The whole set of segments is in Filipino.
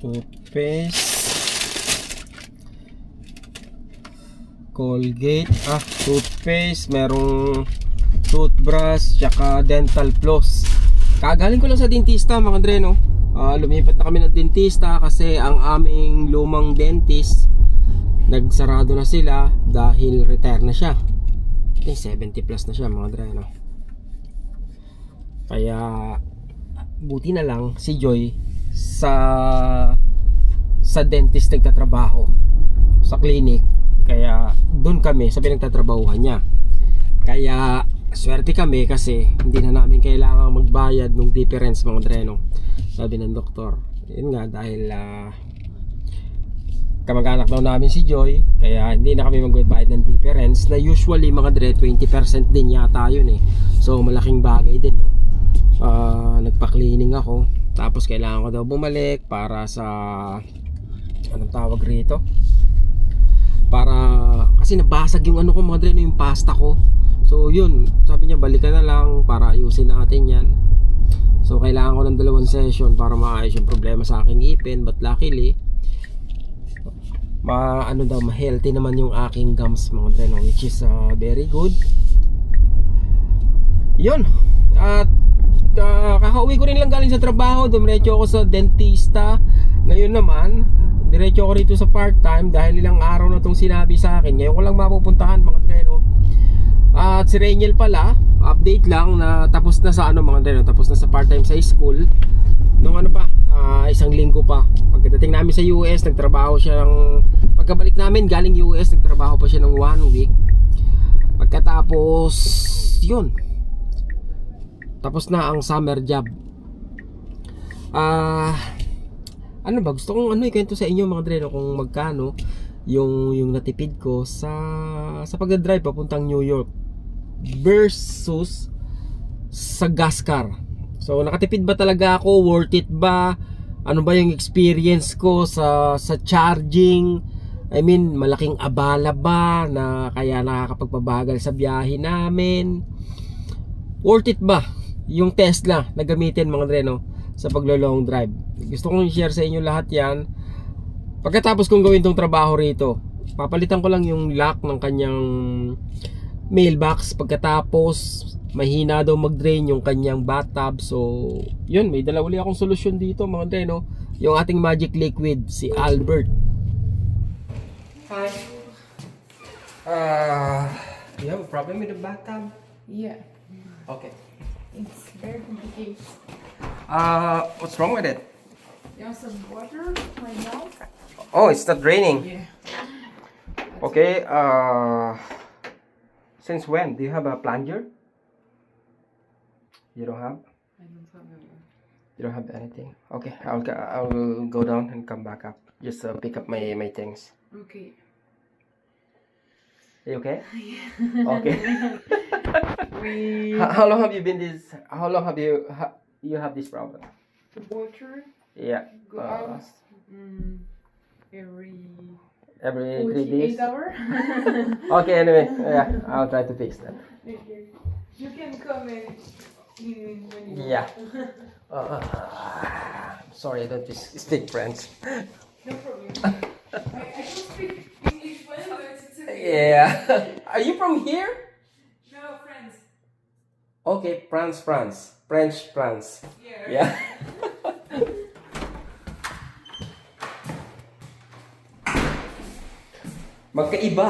toothpaste, Colgate, ah, toothpaste, merong toothbrush, tsaka dental floss. Kagaling ko lang sa dentista mga dre, no? Ah, lumipat na kami ng dentista kasi ang aming lumang dentist nagsarado na sila dahil retire na siya. Think 70 plus na siya mga dre, no? Kaya buti na lang si Joy sa sa dentist nagtatrabaho sa clinic. Kaya doon kami sa pinagtatrabahuhan niya. Kaya swerte kami kasi hindi na namin kailangan magbayad ng difference mga dreno sabi ng doktor. Yun nga dahil ah, kamag-anak daw namin si Joy kaya hindi na kami magbayad ng difference na usually mga dre 20% din yata yun eh. So malaking bagay din no? Ah, nagpa-cleaning ako tapos kailangan ko daw bumalik para sa anong tawag rito? Para kasi nabasag yung ano ko mga dre, yung pasta ko. So yun sabi niya balikan na lang para ayusin natin yan. So kailangan ko ng dalawang session para maayos yung problema sa aking ipin but luckily ma ano daw ma healthy naman yung aking gums mga dre, no, which is ah, very good. Yun at uh, kakauwi ko rin lang galing sa trabaho dumiretso ako sa dentista. Ngayon naman diretso ako rito sa part time dahil ilang araw na itong sinabi sa akin. Ngayon ko lang mapupuntahan mga treno at si Rainiel pala update lang na tapos na sa ano mga treno tapos na sa part time sa school. Nung ano pa ah, isang linggo pa. Pagdating namin sa US nagtrabaho siya ng pagkabalik namin galing US nagtrabaho pa siya ng one week. Pagkatapos yun tapos na ang summer job. Ah, ano ba gusto kong ano ikwento sa inyo mga dreno kung magkano yung yung natipid ko sa sa pagda-drive papuntang New York versus sa gas car. So nakatipid ba talaga ako? Worth it ba? Ano ba yung experience ko sa sa charging? I mean, malaking abala ba na kaya nakakapagpabagal sa biyahe namin? Worth it ba? Yung Tesla na gamitin mga dreno sa paglo long drive. Gusto kong i-share sa inyo lahat yan. Pagkatapos kong gawin tong trabaho rito, papalitan ko lang yung lock ng kanyang mailbox. Pagkatapos, mahina daw mag-drain yung kanyang bathtub. So, yun, may dala uli akong solusyon dito mga dreno. Yung ating magic liquid, si Albert. Hi. Uh, you have a problem with the bathtub? Yeah, Okay. It's very complicated. Uh, what's wrong with it? You have some water right now? Oh, it's not raining. Yeah. Okay, uh, since when? Do you have a plunger? You don't have? I don't have. You don't have anything? Okay, I'll, go- I'll go down and come back up. Just uh, pick up my, my things. Okay. You okay? Okay. We... how, how long have you been this? How long have you ha, you have this problem? The water Yeah, go Uh, out mm, every every three days. 48 hour. Okay, anyway, yeah, I'll try to fix that. Okay. You can come and clean when you Yeah. Uh, sorry, I don't just speak French. No problem. Yeah. Are you from here? No, friends. Okay, France, France. French, France. Yeah. Yeah. Magkaiba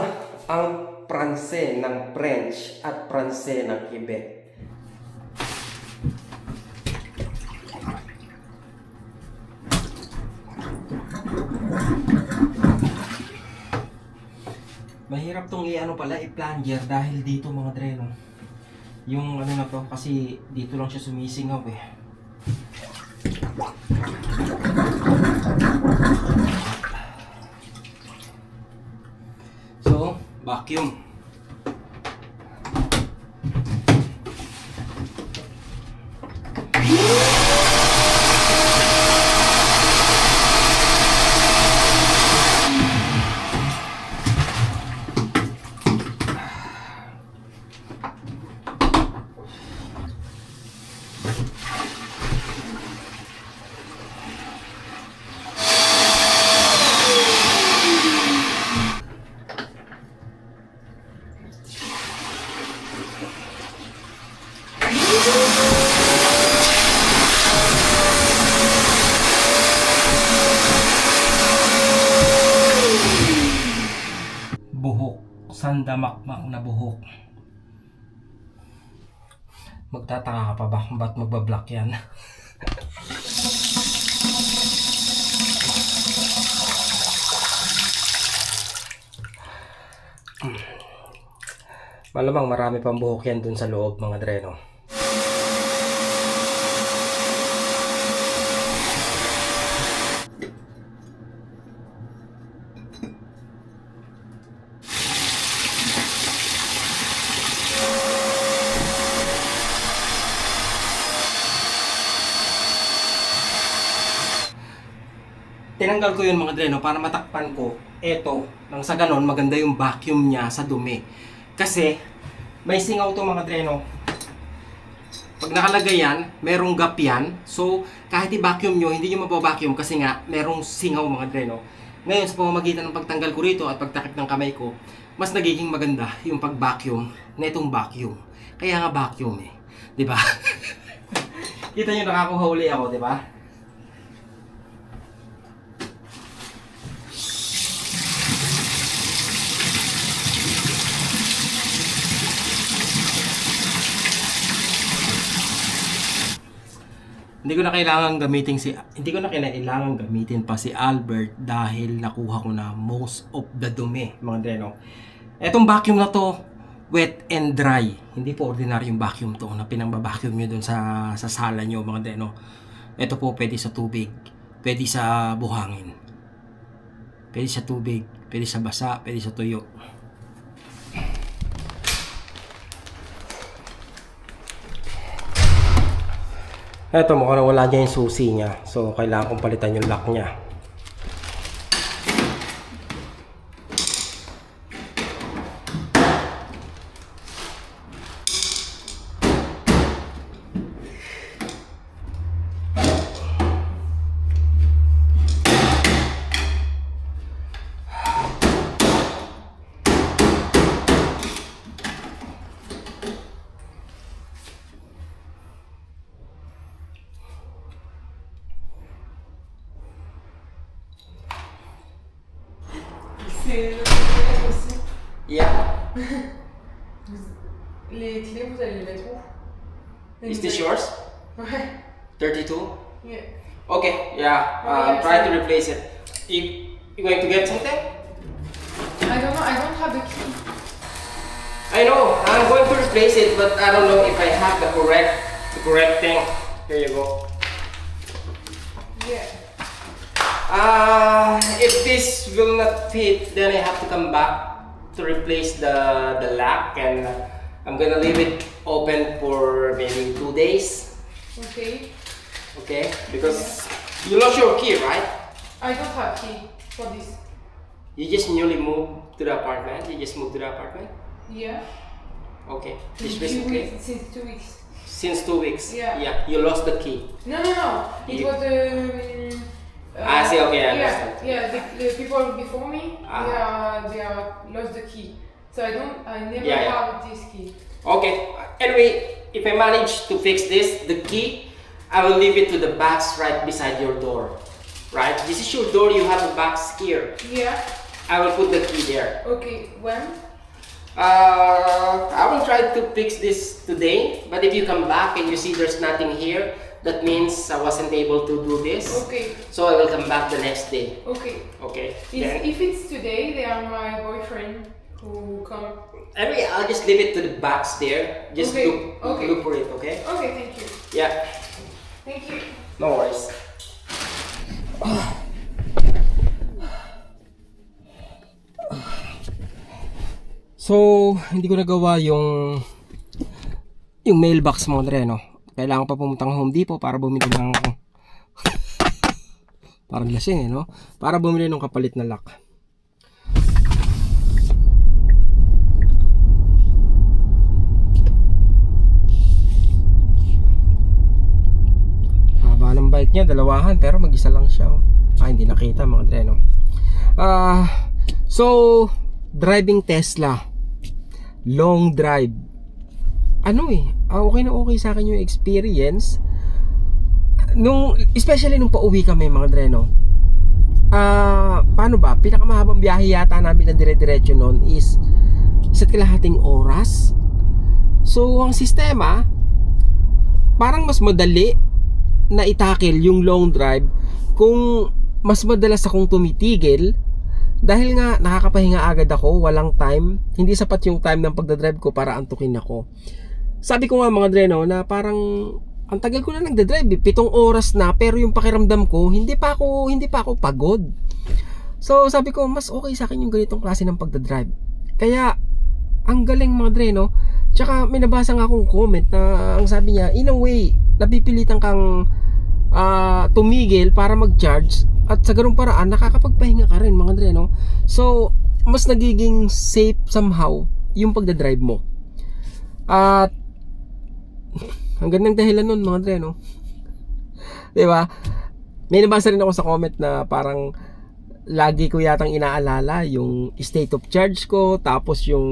ang Pranse ng French at Pranse ng Quebec. Mahirap tong i-ano pala, i-plunger dahil dito mga dreno. Yung ano na to, kasi dito lang siya sumisingaw eh. So, vacuum. Magtataka ka pa ba kung ba't magbablock yan? Malamang marami pang buhok yan dun sa loob mga dreno. Tinanggal ko yun mga dreno para matakpan ko. Eto, nang sa ganon maganda yung vacuum niya sa dumi. Kasi may singaw to mga dreno. Pag nakalagay yan, merong gap yan. So, kahit i-vacuum nyo, hindi nyo mapavacuum kasi nga, merong singaw mga dreno. Ngayon, sa pamamagitan ng pagtanggal ko rito at pagtakip ng kamay ko, mas nagiging maganda yung pag-vacuum na itong vacuum. Kaya nga vacuum eh. Ba? Kita nyo nakakuha uli ako, ba? Hindi ko na kailangan gamitin si hindi ko na kailangan gamitin pa si Albert dahil nakuha ko na most of the dumi, mga dreno. Etong vacuum na to, wet and dry. Hindi po ordinaryong vacuum to na pinangba-vacuum nyo dun sa, sa sala nyo, mga dreno. Ito po pwede sa tubig, pwede sa buhangin. Pwede sa tubig, pwede sa basa, pwede sa tuyo. Eto, mukhang wala niya yung susi niya. So, kailangan kong palitan yung lock niya. Vous allez les mettre où Is this yours? Ouais. 32? Yeah. Okay, yeah. Uh, yes. try to replace it. You, you going to get something? I don't know, I don't have the key. I know. I'm going to replace it, but I don't know if I have the correct, the correct thing. Here you go. Yeah. Uh, if this will not fit, then I have to come back to replace the the lock, and I'm gonna leave it open for maybe two days. Okay. Okay, because you lost your key, right? I don't have key for this. You just newly moved to the apartment. You just moved to the apartment. Yeah. Okay, Since two weeks. Since two weeks. Since two weeks. Yeah. Yeah, you lost the key. No, no, no. It You- was um, uh, Ah, I see, okay, I yeah, understand. Yeah, the, the people before me, Ah. they are they are lost the key. So I don't, I never Yeah, yeah. have this key. Okay. Anyway, if I manage to fix this, the key, I will leave it to the box right beside your door. Right? This is your door. You have a box here. Yeah. I will put the key there. Okay. When? Uh, I will try to fix this today. But if you come back and you see there's nothing here, that means I wasn't able to do this. Okay. So I will come back the next day. Okay. Okay. If, if it's today, they are my boyfriend who come. Anyway, I'll just leave it to the box there. Just Okay, look, okay. look for it, okay? Okay, thank you. Yeah, Thank you. no worries. So, hindi ko nagawa yung yung mailbox mo, Dre, no? Kailangan pa pumuntang Home Depot para bumili ng parang lasing, eh, no? Para bumili ng kapalit na lock. Bike niya, dalawahan, pero mag-isa lang siya. Oh. Ah, hindi nakita mga dre, no? Ah, so, driving Tesla. Long drive. Ano eh, ah, okay na okay sa akin yung experience. Nung, especially nung pauwi kami mga dre, no? Ah, paano ba? Pinakamahabang biyahe yata namin na dire-diretso noon is isa't kalahating oras. So, ang sistema, parang mas madali na itakil yung long drive kung mas madalas akong tumitigil dahil nga nakakapahinga agad ako, walang time, hindi sapat yung time ng pagdadrive ko para antukin ako. Sabi ko nga mga dreno na parang ang tagal ko na nagdadrive, eh, pitong oras na pero yung pakiramdam ko hindi pa ako hindi pa ako pagod. So sabi ko mas okay sa akin yung ganitong klase ng pagdadrive. Kaya ang galing mga dreno. Tsaka may nabasa nga akong comment na ang sabi niya, in a way, napipilitan kang ah, tumigil para mag-charge at sa ganung paraan nakakapagpahinga ka rin mga Dre no? So mas nagiging safe somehow yung pagdadrive mo. At ang gandang dahilan nun mga Dre no? Di ba? May nabasa rin ako sa comment na parang lagi ko yatang inaalala yung state of charge ko tapos yung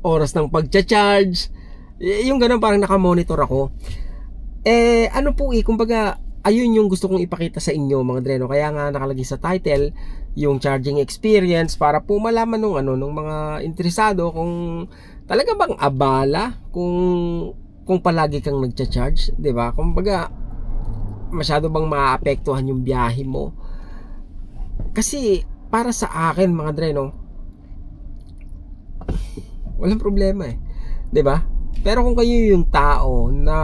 oras ng pagcha-charge. Yung ganun parang nakamonitor ako eh ano po eh kumbaga ayun yung gusto kong ipakita sa inyo mga dreno. Kaya nga nakalagay sa title yung charging experience para po malaman nung ano nung mga interesado kung talaga bang abala kung kung palagi kang nagcha-charge 'di ba? Kumbaga masyado bang maapektuhan yung biyahe mo? Kasi para sa akin mga dreno walang problema eh. 'di ba pero kung kayo yung tao na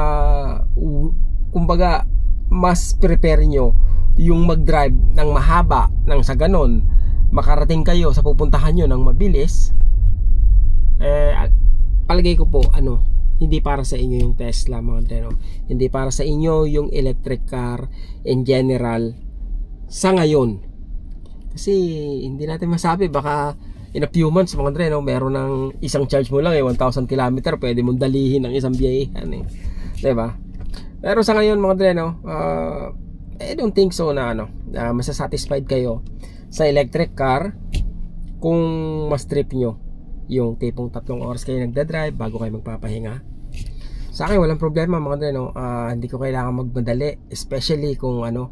kumbaga mas prepare nyo yung mag-drive ng mahaba nang sa ganon makarating kayo sa pupuntahan nyo ng mabilis eh palagay ko po ano hindi para sa inyo yung Tesla mga treno hindi para sa inyo yung electric car in general sa ngayon. Kasi hindi natin masabi baka in a few months mga treno meron ng isang charge mo lang eh 1,000 km pwede mong dalihin ng isang biyahehan eh 'di ba pero sa ngayon mga dre, no, uh, I don't think so na ano, na masasatisfied kayo sa electric car kung mas trip nyo yung tipong tatlong oras kayo nagda-drive bago kayo magpapahinga. Sa akin walang problema mga dre, no. Uh, hindi ko kailangan magmadali, especially kung ano,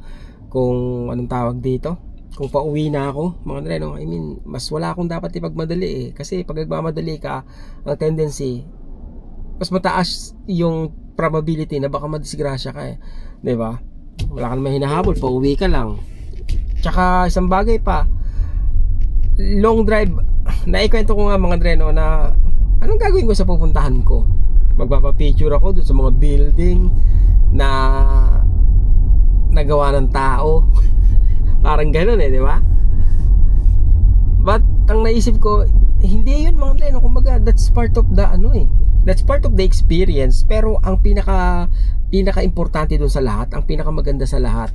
kung anong tawag dito, kung pauwi na ako, mga dre, no. I mean, mas wala akong dapat ipagmadali eh. Kasi pag nagmamadali ka, ang tendency, mas mataas yung probability na baka madisgrasya ka eh. ba? Wala ka naman hinahabol, pauwi ka lang. Tsaka isang bagay pa, long drive, naikwento ko nga mga dreno na anong gagawin ko sa pupuntahan ko? Magpapapicture ako dun sa mga building na nagawa ng tao. Parang ganun eh, di ba? But ang naisip ko, hindi yun mga dreno. Kumbaga, that's part of the ano eh that's part of the experience. Pero ang pinaka pinaka importante doon sa lahat ang pinaka maganda sa lahat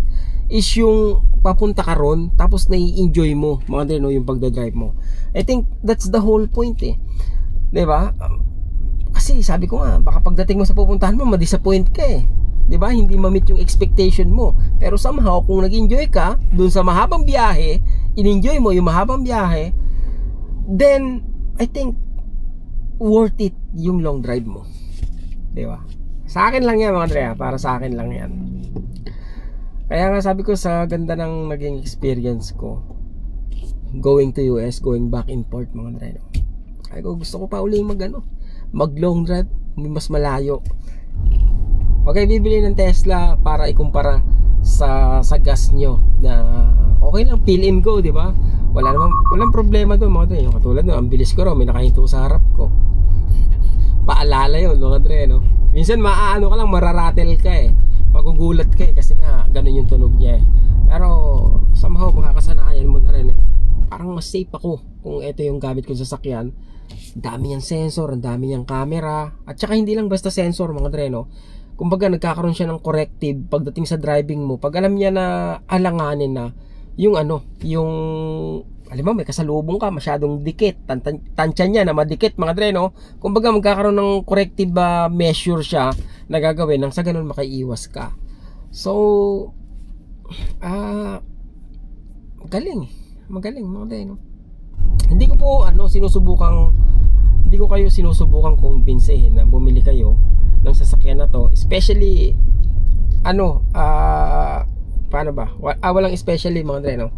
is yung papunta ka ron tapos nai-enjoy mo mga din no, yung pagda-drive mo. I think that's the whole point eh. 'di ba? Kasi sabi ko nga baka pagdating mo sa pupuntahan mo ma-disappoint ka eh 'di ba hindi ma-meet yung expectation mo pero somehow kung nag-enjoy ka doon sa mahabang biyahe in-enjoy mo yung mahabang biyahe then I think worth it yung long drive mo. Di ba? Sa akin lang yan mga Dre, para sa akin lang yan. Kaya nga sabi ko sa ganda ng naging experience ko, going to US, going back in port mga Dre. No? Kaya ko gusto ko pa uli mag ano, mag long drive, mas malayo. Okay, bibili ng Tesla para ikumpara sa sa gas nyo na okay lang fill in go, di ba? Wala namang walang problema doon mga Dre. Yung katulad no, ang bilis ko raw, may nakahinto sa harap ko. Paalala yun mga Dre no? Minsan maaano ka lang mararatel ka eh. Magugulat ka eh kasi nga ganun yung tunog niya eh. Pero somehow makakasanayan mo na rin eh. Parang mas safe ako kung ito yung gamit kong sasakyan. Dami niyang sensor ang dami niyang camera. At saka hindi lang basta sensor mga Dre no kumbaga nagkakaroon siya ng corrective pagdating sa driving mo pag alam niya na alanganin na yung ano yung alam mo, may kasalubong ka, masyadong dikit. Tan niya na madikit mga dre, no? Kumbaga magkakaroon ng corrective uh, measure siya na gagawin nang sa ganun makaiwas ka. So, ah, uh, galing. Magaling mga dre? Hindi ko po, ano, sinusubukang, hindi ko kayo sinusubukang kumbinsihin na bumili kayo ng sasakyan na to. Especially, ano, uh, paano ba? Ah, walang especially mga dre, no?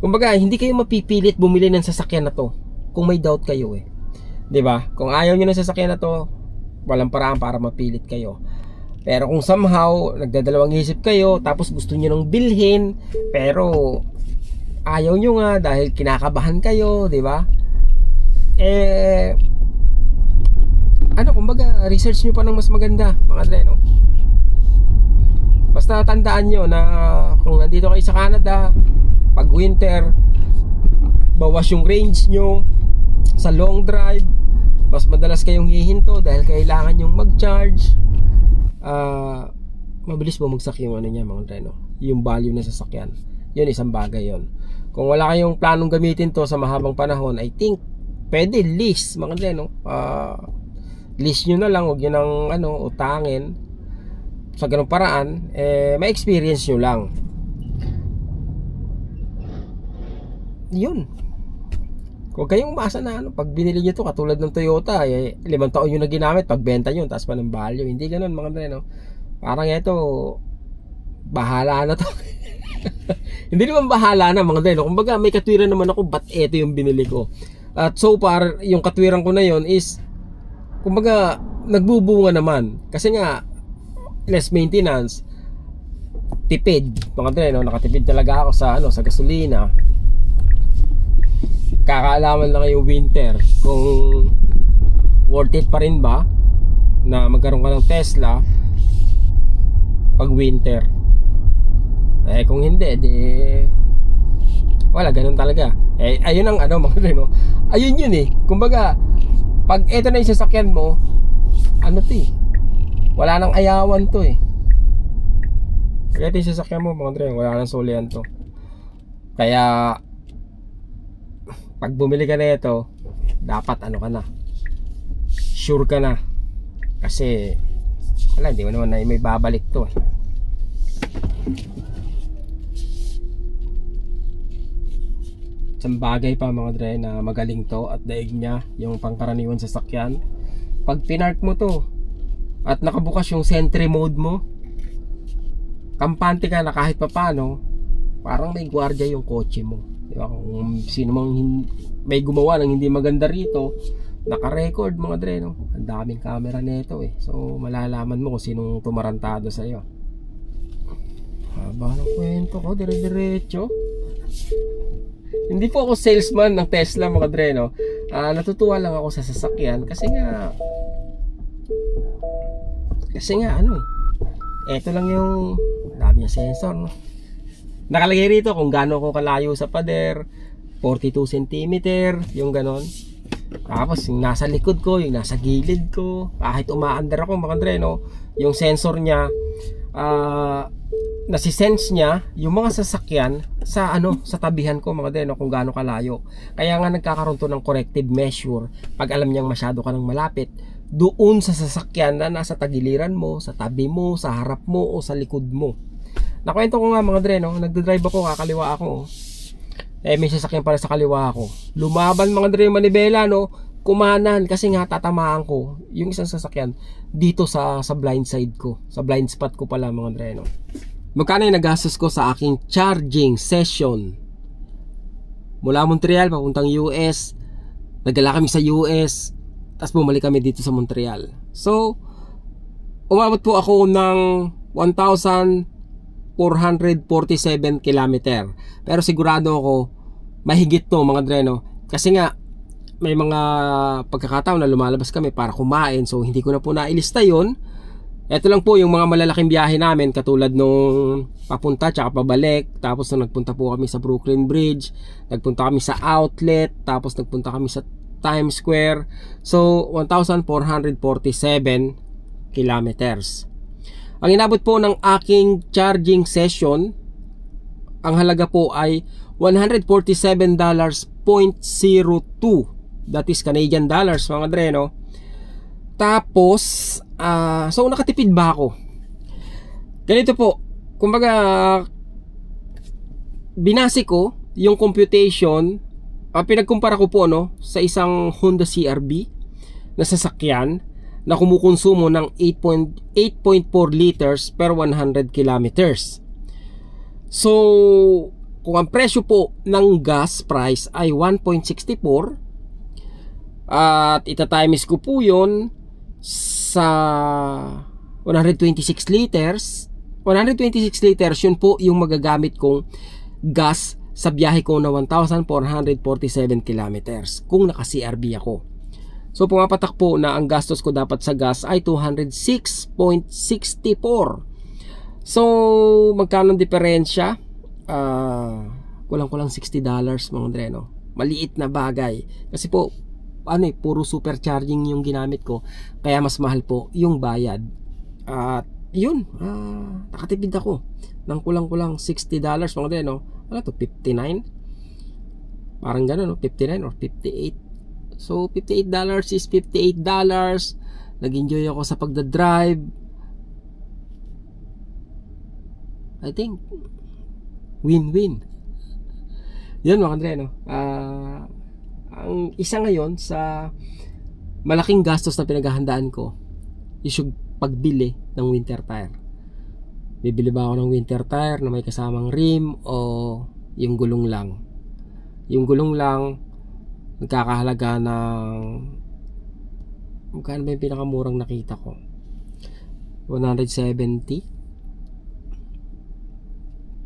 Kumbaga, hindi kayo mapipilit bumili ng sasakyan na to kung may doubt kayo eh. 'Di ba? Kung ayaw niyo ng sasakyan na to, walang paraan para mapilit kayo. Pero kung somehow nagdadalawang isip kayo tapos gusto niyo nang bilhin pero ayaw nyo nga dahil kinakabahan kayo, 'di ba? Eh ano kumbaga research nyo pa ng mas maganda mga dre no? Basta tandaan nyo na kung nandito kayo sa Canada pag winter bawas yung range nyo. Sa long drive mas madalas kayong hihinto dahil kailangan yung mag-charge. Ah mabilis bumagsak yung ano niya mga dre no? Yung value ng sasakyan. Yun isang bagay yun. Kung wala kayong planong gamitin to sa mahabang panahon I think pwede lease mga dre no? Ah list nyo na lang, huwag nyo nang ano, utangin. Sa ganung paraan, eh, may experience nyo lang. Yun. Huwag kayong umasa na ano, pag binili nyo to katulad ng Toyota, eh, limang taon nyo na ginamit, pagbenta nyo, taas pa ng value, hindi ganun mga dre, no? parang ito bahala na to. Hindi naman bahala na mga dre, no? kumbaga may katwiran naman ako, ba't ito yung binili ko? At so far, yung katwiran ko na yon is kumbaga nagbubunga naman. Kasi nga less maintenance tipid. Mga dre no nakatipid talaga ako sa ano sa gasolina. Kakaalaman lang yung winter kung worth it pa rin ba na magkaroon ka ng Tesla pag winter. Eh kung hindi di wala ganun talaga. Eh ayun ang ano mga dre no? Ayun yun eh. Kumbaga pag ito na yung sasakyan mo ano to eh? Wala nang ayawan to eh. Pag ito yung sasakyan mo mga dre wala nang sulian to. Kaya pag bumili ka na ito dapat ano ka na? Sure ka na. Kasi wala hindi mo naman na may babalik to eh isang bagay pa mga dre na magaling to at daig niya yung pangkaraniwan sa sakyan. Pag pinark mo to at nakabukas yung sentry mode mo kampante ka na kahit papano parang may gwardiya yung kotse mo. Di kung sino mang may gumawa ng hindi maganda rito naka-record mga dre no? Ang daming camera nito eh. So malalaman mo kung sinong tumarantado sa iyo haba ng kwento ko dire-diretso hindi po ako salesman ng Tesla mga dre no. Ah, natutuwa lang ako sa sasakyan kasi nga kasi nga ano eh. Ito lang yung dami niya sensor no. Nakalagay rito kung gaano ako kalayo sa pader, 42 cm, yung ganon. Tapos yung nasa likod ko, yung nasa gilid ko, kahit umaandar ako mga dre no, yung sensor niya ah nasisense niya yung mga sasakyan sa ano sa tabihan ko mga deno kung gaano kalayo. Kaya nga nagkakaroon to ng corrective measure. Pag alam niyang masyado ka nang malapit doon sa sasakyan na nasa tagiliran mo sa tabi mo sa harap mo o sa likod mo. Nakwento ko nga mga dre no nagdadrive ako kakaliwa ako. Eh may sasakyan pala sa kaliwa ako. Lumaban mga dre yung manibela no kumanan kasi nga tatamaan ko yung isang sasakyan dito sa sa blind side ko sa blind spot ko pala mga dre no Magkano yung nagastos ko sa aking charging session? Mula Montreal papuntang US. Nagala kami sa US. Tapos bumalik kami dito sa Montreal. So, umabot po ako ng 1,447 kilometer. Pero sigurado ako, mahigit to mga dreno. Kasi nga, may mga pagkakataon na lumalabas kami para kumain. So, hindi ko na po nailista yon ito lang po yung mga malalaking biyahe namin katulad nung papunta tsaka pabalik. Tapos nung nagpunta po kami sa Brooklyn Bridge, nagpunta kami sa outlet, tapos nagpunta kami sa Times Square. So 1,447 kilometers. Ang inabot po ng aking charging session, ang halaga po ay $147.02. That is Canadian dollars mga dreno. Tapos, ah, so nakatipid ba ako? Ganito po, kumbaga, binasi ko yung computation, uh, pinagkumpara ko po no, sa isang Honda CRB na sasakyan na kumukonsumo ng 8.8.4 liters per 100 kilometers. So, kung ang presyo po ng gas price ay 1.64, At itatimes ko po yun sa 126 liters. 126 liters, yun po yung magagamit kong gas sa biyahe ko na 1,447 kilometers kung naka-CRB ako. So pumapatak po na ang gastos ko dapat sa gas ay 206.64. So magkano ang diferensya? Ah, kulang-kulang 60 dollars mga Andre, no? Maliit na bagay. Kasi po, ano eh, puro supercharging yung ginamit ko. Kaya mas mahal po yung bayad. At yun, ah, nakatipid ako ng kulang-kulang 60 dollars mga Andre, no? Ano to, 59? Parang gano'n, no? 59 or 58. So, 58 dollars is 58 dollars. Nag-enjoy ako sa pagda-drive. I think win-win. Yan mga Andre, no? Ah, ang isa ngayon sa malaking gastos na pinaghahandaan ko is yung pagbili ng winter tire. Bibili ba ako ng winter tire na may kasamang rim o yung gulong lang? Yung gulong lang, nagkakahalaga ng magkano ba yung pinakamurang nakita ko? 170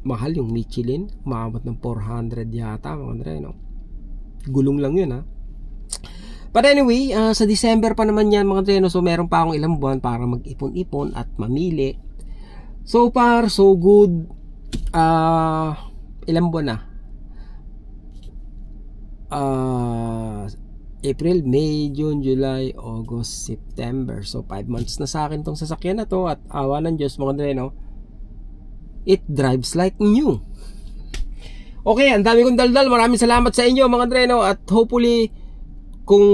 mahal yung Michelin umabot ng 400 yata mga Andre no gulong lang yun ha But anyway, ah, sa December pa naman yan mga Andre no? so meron pa akong ilang buwan para mag-ipon-ipon at mamili so far so good ah ilang buwan na ah April, May, June, July, August, September. So, 5 months na sa akin tong sasakyan na to at awa ng Diyos mga Andre, no? It drives like new. Okay, ang dami kong daldal. Maraming salamat sa inyo mga Andre, no? At hopefully, kung...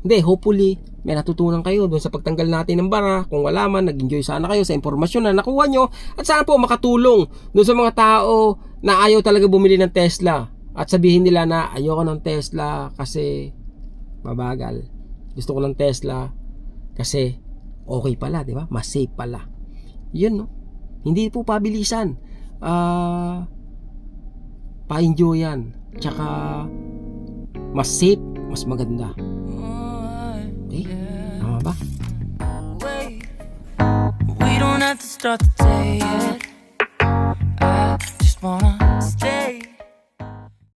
Hindi, hopefully, may natutunan kayo doon sa pagtanggal natin ng bara. Kung wala man, nag-enjoy sana kayo sa impormasyon na nakuha nyo. At sana po makatulong doon sa mga tao na ayaw talaga bumili ng Tesla. At sabihin nila na ayoko ng Tesla kasi mabagal. Gusto ko ng Tesla kasi okay pala, di ba? Mas safe pala. Yun, no? Hindi po pabilisan. Ah, pa-enjoy yan. Tsaka, mas safe, mas maganda. Okay? Tama ba? We don't have to start the day yet. I just wanna